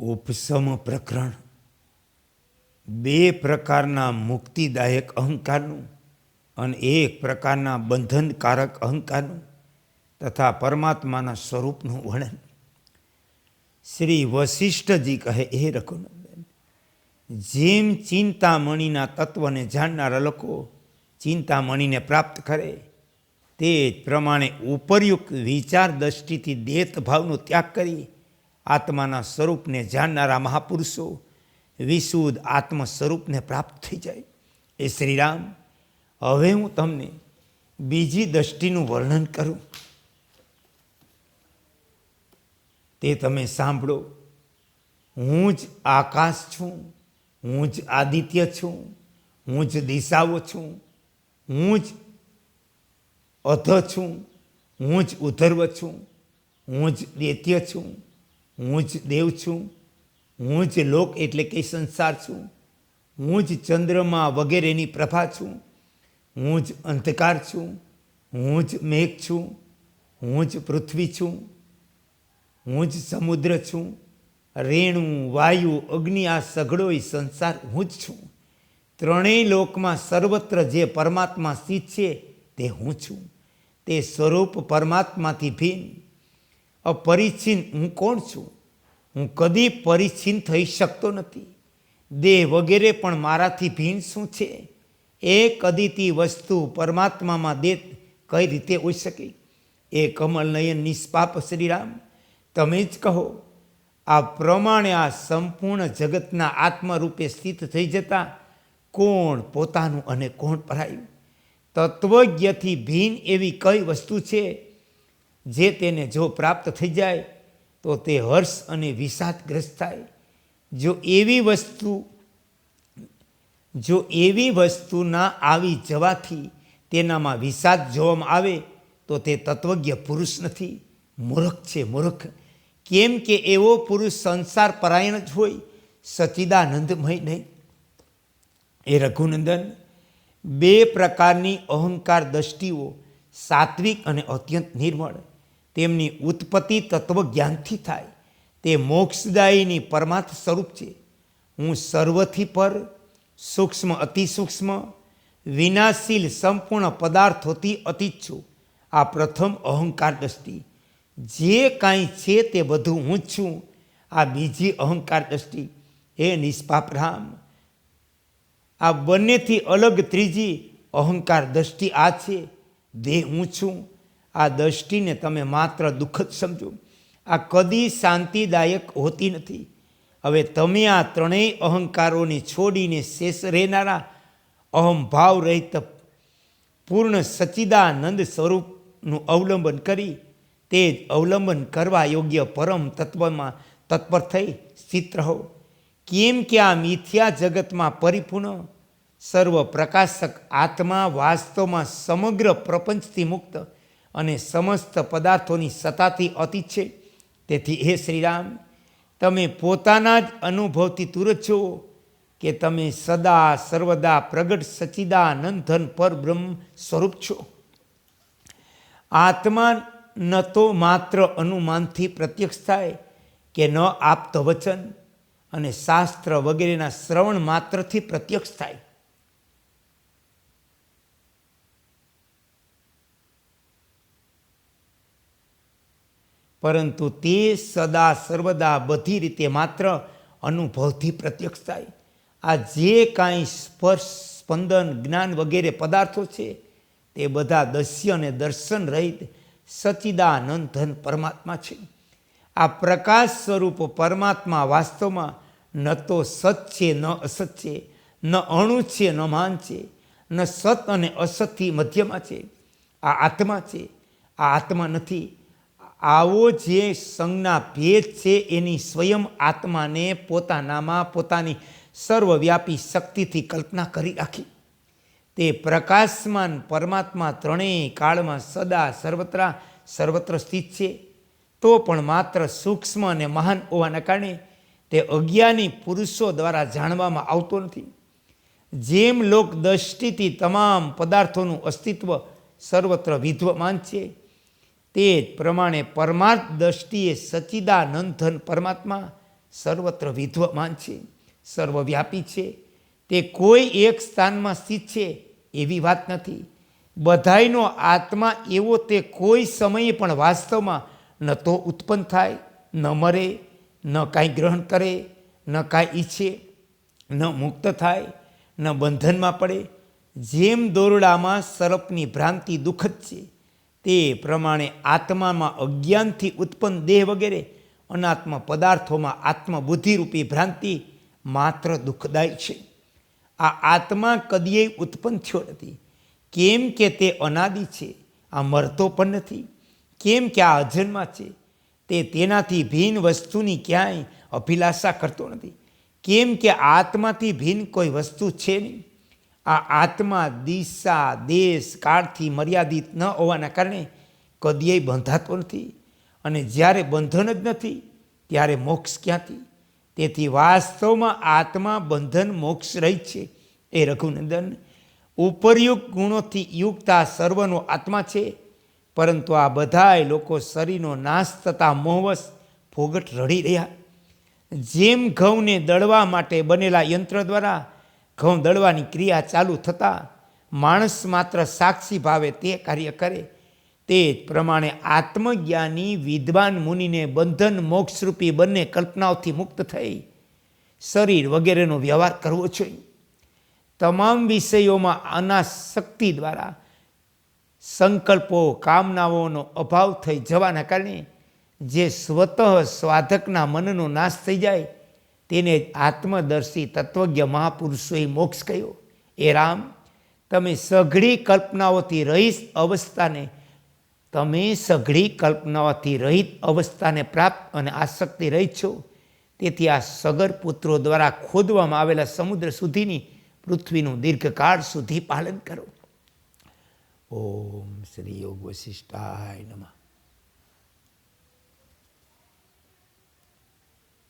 ઉપસમ પ્રકરણ. બે પ્રકારના મુક્તિદાયક અહંકારનું અને એક પ્રકારના બંધનકારક અહંકારનું તથા પરમાત્માના સ્વરૂપનું વર્ણન. શ્રી વશિષ્ઠજી કહે એ રઘુનંદન, જેમ ચિંતામણીના તત્વને જાણનારા લોકો ચિંતામણીને પ્રાપ્ત કરે, તે જ પ્રમાણે ઉપરયુક્ત વિચાર દ્રષ્ટિથી દેત ભાવનો ત્યાગ કરી આત્માના સ્વરૂપને જાણનારા મહાપુરુષો વિશુદ્ધ આત્મ સ્વરૂપને પ્રાપ્ત થઈ જાય. એ શ્રીરામ, હવે હું તમને બીજી દ્રષ્ટિનું વર્ણન કરું. તે તમે સાંભળો. હું જ આકાશ છું, હું જ આદિત્ય છું, હું જ દિશાઓ છું, હું જ અધ છું, હું જ ઉધર્વ છું, હું જ દૈત્ય છું હું જ દેવ છું. હું જ લોક એટલે કે સંસાર છું. હું જ ચંદ્રમા વગેરેની પ્રભા છું. હું જ અંધકાર છું. હું જ મેઘ છું. હું જ પૃથ્વી છું. હું જ સમુદ્ર છું. રેણુ, વાયુ, અગ્નિ આ સઘળોય સંસાર હું જ છું. ત્રણેય લોકમાં સર્વત્ર જે પરમાત્મા સ્થિત છે તે હું છું. તે સ્વરૂપ પરમાત્માથી ભિન્ન. અપરિચ્છિન્ન હું કોણ છું? હું કદી પરિચ્છિન્ન થઈ શકતો નથી. દેહ વગેરે પણ મારાથી ભિન્ન શું છે? એ કદીતી વસ્તુ પરમાત્મામાં દે કઈ રીતે હોઈ શકે? એ કમલ નયન નિષ્પાપ શ્રીરામ. તમે જ કહો, આ પ્રમાણે આ સંપૂર્ણ જગતના આત્મરૂપે સ્થિત થઈ જતા કોણ પોતાનું અને કોણ પરાયું? તત્વજ્ઞથી ભિન્ન એવી કઈ વસ્તુ છે જે તેને જો પ્રાપ્ત થઈ જાય, તો તે હર્ષ અને વિષાદગ્રસ્ત થાય. જો એવી વસ્તુ, જો એવી વસ્તુના આવી જવાથી તેનામાં વિષાદ જોવામાં આવે, તો તે તત્વજ્ઞ પુરુષ નથી. મૂર્ખ છે મૂર્ખ. કેમ કે એવો પુરુષ સંસાર પરાયણ જ હોય, સચિદાનંદમય નહીં. એ રઘુનંદન, બે પ્રકારની અહંકાર દ્રષ્ટિઓ સાત્વિક અને અત્યંત નિર્મળ. તેમની ઉત્પત્તિ તત્વજ્ઞાનથી થાય. તે મોક્ષદાયીની પરમાર્થ સ્વરૂપ છે. હું સર્વથી પર, સૂક્ષ્મ અતિસૂક્ષ્મ વિનાશીલ સંપૂર્ણ પદાર્થોથી અતીત છું. આ પ્રથમ અહંકાર દ્રષ્ટિ. જે કાંઈ છે તે બધું હું છું. આ બીજી અહંકાર દ્રષ્ટિ. એ નિષ્પાપ રામ. આ બંનેથી અલગ ત્રીજી અહંકાર દ્રષ્ટિ આ છે. દેહ હું છું. આ દ્રષ્ટિને તમે માત્ર દુઃખ જ સમજો. આ કદી શાંતિદાયક હોતી નથી. હવે તમે આ ત્રણેય અહંકારોને છોડીને શેષ રહેનારા અહમભાવ રહિત પૂર્ણ સચ્ચિદાનંદ સ્વરૂપનું અવલંબન કરી તે જ અવલંબન કરવા યોગ્ય પરમ તત્વમાં તત્પર થઈ સ્થિત રહો. કેમ કે આ મિથ્યા જગતમાં પરિપૂર્ણ સર્વ પ્રકાશક આત્મા વાસ્તવમાં સમગ્ર પ્રપંચથી મુક્ત અને સમસ્ત પદાર્થોની સત્તાથી અતિ છે. તેથી હે શ્રીરામ, તમે પોતાના જ અનુભવથી તુરત છો કે તમે સદા સર્વદા પ્રગટ સચ્ચિદાનંદન પર બ્રહ્મ સ્વરૂપ છો. આત્મા ન તો માત્ર અનુમાનથી પ્રત્યક્ષ થાય કે ન આપત વચન અને શાસ્ત્ર વગેરેના શ્રવણ માત્રથી પ્રત્યક્ષ થાય. પરંતુ તે સદા સર્વદા બધી રીતે માત્ર અનુભવથી પ્રત્યક્ષ થાય. આ જે કાંઈ સ્પર્શ, સ્પંદન, જ્ઞાન વગેરે પદાર્થો છે, તે બધા દસ્ય અને દર્શન રહિત સચિદાનંદ ધન પરમાત્મા છે. આ પ્રકાશ સ્વરૂપ પરમાત્મા વાસ્તવમાં ન તો સત છે, ન અસત છે, ન અણુ છે, ન માન છે, ન સત અને અસતથી મધ્યમાં છે. આ આત્મા છે. આ આત્મા નથી. આવો જે સંજ્ઞા ભેદ છે એની સ્વયં આત્માને પોતાનામાં પોતાની સર્વવ્યાપી શક્તિથી કલ્પના કરી રાખી. તે પ્રકાશમાન પરમાત્મા ત્રણેય કાળમાં સદા સર્વત્ર સર્વત્ર સ્થિત છે. તો પણ માત્ર સૂક્ષ્મ અને મહાન હોવાના કારણે તે અજ્ઞાની પુરુષો દ્વારા જાણવામાં આવતો નથી. જેમ લોક દ્રષ્ટિથી તમામ પદાર્થોનું અસ્તિત્વ સર્વત્ર વિદ્વમાન છે તે જ પ્રમાણે પરમાર્થ દ્રષ્ટિએ સચ્ચિદાનંદન પરમાત્મા સર્વત્ર વિદ્વમાન છે, સર્વવ્યાપી છે. તે કોઈ એક સ્થાનમાં સ્થિત છે એવી વાત નથી. બધાયનો આત્મા એવો તે કોઈ સમયે પણ વાસ્તવમાં ન તો ઉત્પન્ન થાય, ન મરે, ન કાંઈ ગ્રહણ કરે, ન કાંઈ ઈચ્છે, ન મુક્ત થાય, ન બંધનમાં પડે. જેમ દોરડામાં સર્પની ભ્રાંતિ દુઃખદ છે તે પ્રમાણે આત્મામાં અજ્ઞાનથી ઉત્પન્ન દેહ વગેરે, અનાત્મ પદાર્થોમાં આત્મબુદ્ધિરૂપી ભ્રાંતિ માત્ર દુઃખદાયી છે. આ આત્મા કદીય ઉત્પન્ન થયો નથી. કેમ કે તે અનાદિ છે, આ મરતો પણ નથી. કેમ કે આ અજન્મા છે, તે તેનાથી ભિન્ન વસ્તુની ક્યાંય અભિલાષા કરતો નથી. કેમ કે આત્માથી ભિન્ન કોઈ વસ્તુ છે નહીં. આ આત્મા, દિશા, દેશ, કાળથી મર્યાદિત ન હોવાના કારણે કદીય બંધાતો નથી અને જ્યારે બંધન જ નથી, ત્યારે મોક્ષ ક્યાંથી? તેથી વાસ્તવમાં આત્મા, બંધન, મોક્ષ રહી છે. એ રઘુનંદન, ઉપરયુક્ત ગુણોથી યુક્ત આ સર્વનો આત્મા છે, પરંતુ આ બધાય લોકો શરીરનો નાશ થતા મોહવશ ફોગટ રડી રહ્યા. જેમ ઘઉંને દળવા માટે બનેલા યંત્ર દ્વારા ઘઉં દળવાની ક્રિયા ચાલુ થતાં માણસ માત્ર સાક્ષી ભાવે તે કાર્ય કરે. તે જ પ્રમાણે આત્મજ્ઞાની વિદ્વાન મુનિને બંધન મોક્ષરૂપી બંને કલ્પનાઓથી મુક્ત થઈ. શરીર વગેરેનો વ્યવહાર કરવો જોઈએ. તમામ વિષયોમાં અનાશક્તિ દ્વારા સંકલ્પો, કામનાઓનો અભાવ થઈ જવાના કારણે જે સ્વતઃ સ્વાધકના મનનો નાશ થઈ જાય તેને આત્મદર્શી તત્વજ્ઞ મહાપુરુષોએ મોક્ષ કહ્યો. એ રામ, તમે સઘળી કલ્પનાઓથી રહિત અવસ્થાને, તમે સઘળી કલ્પનાઓથી રહિત અવસ્થાને પ્રાપ્ત અને આસક્તિ રહી છો. તેથી આ સગર પુત્રો દ્વારા ખોદવામાં આવેલા સમુદ્ર સુધીની પૃથ્વીનું દીર્ઘકાળ સુધી પાલન કરો. ઓમ શ્રી યોગ વશિષ્ઠાય નમઃ.